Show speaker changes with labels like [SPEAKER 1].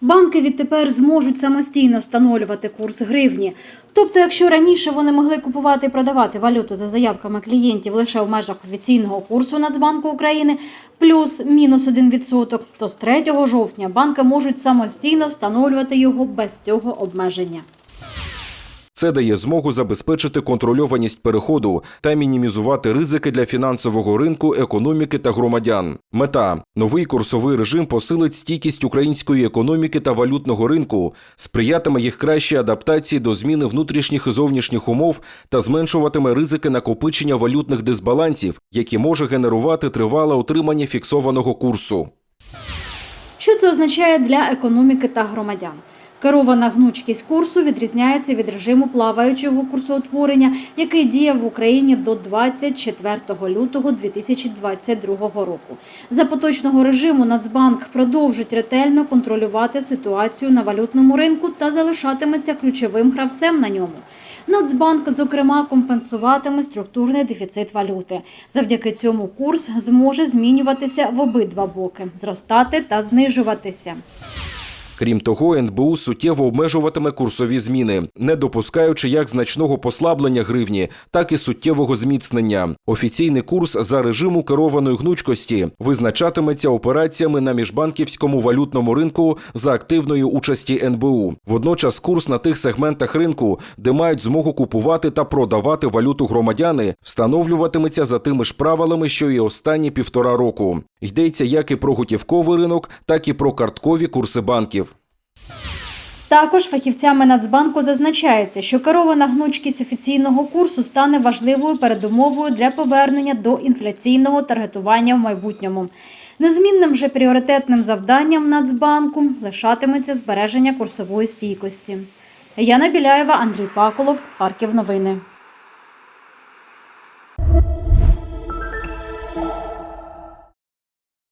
[SPEAKER 1] Банки відтепер зможуть самостійно встановлювати курс гривні. Тобто, якщо раніше вони могли купувати і продавати валюту за заявками клієнтів лише в межах офіційного курсу Нацбанку України плюс-мінус 1%, то з 3 жовтня банки можуть самостійно встановлювати його без цього обмеження.
[SPEAKER 2] Це дає змогу забезпечити контрольованість переходу та мінімізувати ризики для фінансового ринку, економіки та громадян. Мета новий курсовий режим посилить стійкість української економіки та валютного ринку, сприятиме їх кращій адаптації до зміни внутрішніх і зовнішніх умов та зменшуватиме ризики накопичення валютних дисбалансів, які може генерувати тривале отримання фіксованого курсу.
[SPEAKER 1] Що це означає для економіки та громадян? Керована гнучкість курсу відрізняється від режиму плаваючого курсоутворення, який діяв в Україні до 24 лютого 2022 року. За поточного режиму Нацбанк продовжить ретельно контролювати ситуацію на валютному ринку та залишатиметься ключовим гравцем на ньому. Нацбанк, зокрема, компенсуватиме структурний дефіцит валюти. Завдяки цьому курс зможе змінюватися в обидва боки, зростати та знижуватися.
[SPEAKER 2] Крім того, НБУ суттєво обмежуватиме курсові зміни, не допускаючи як значного послаблення гривні, так і суттєвого зміцнення. Офіційний курс за режиму керованої гнучкості визначатиметься операціями на міжбанківському валютному ринку за активної участі НБУ. Водночас курс на тих сегментах ринку, де мають змогу купувати та продавати валюту громадяни, встановлюватиметься за тими ж правилами, що і останні півтора року. Йдеться як і про готівковий ринок, так і про карткові курси банків.
[SPEAKER 1] Також фахівцями Нацбанку зазначається, що керована гнучкість офіційного курсу стане важливою передумовою для повернення до інфляційного таргетування в майбутньому. Незмінним же пріоритетним завданням Нацбанку лишатиметься збереження курсової стійкості. Яна Біляєва, Андрій Паколов, Харків. Новини.